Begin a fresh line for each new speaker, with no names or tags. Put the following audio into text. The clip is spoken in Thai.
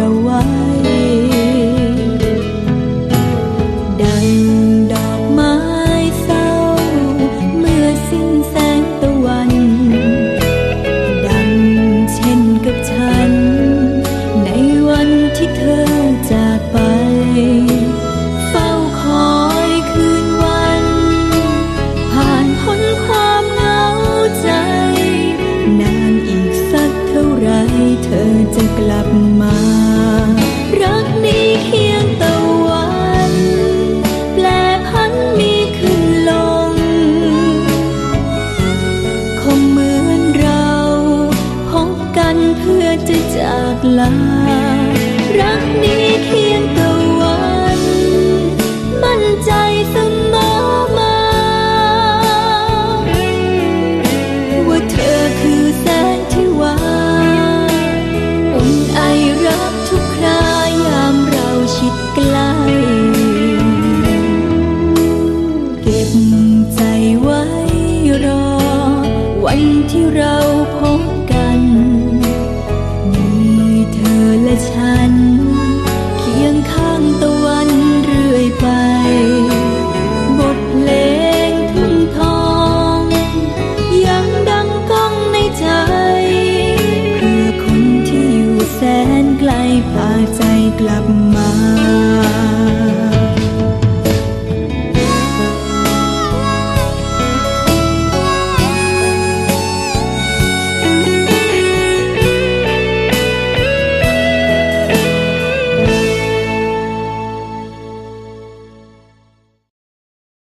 遥望 ธอจะกลับมา รักนี้เคียงตะวัน แปลพันมีขึ้นลง คงเหมือนเราพบกันเพื่อจะจากลา รักนี้เคียงตะ วันที่เราพบกัน มีเธอและฉัน เคียงข้างตะวันเรื่อยไป บทเพลงทุ่งทอง ยังดังก้องในใจ เพื่อคนที่อยู่แสนไกลพาใจกลับมา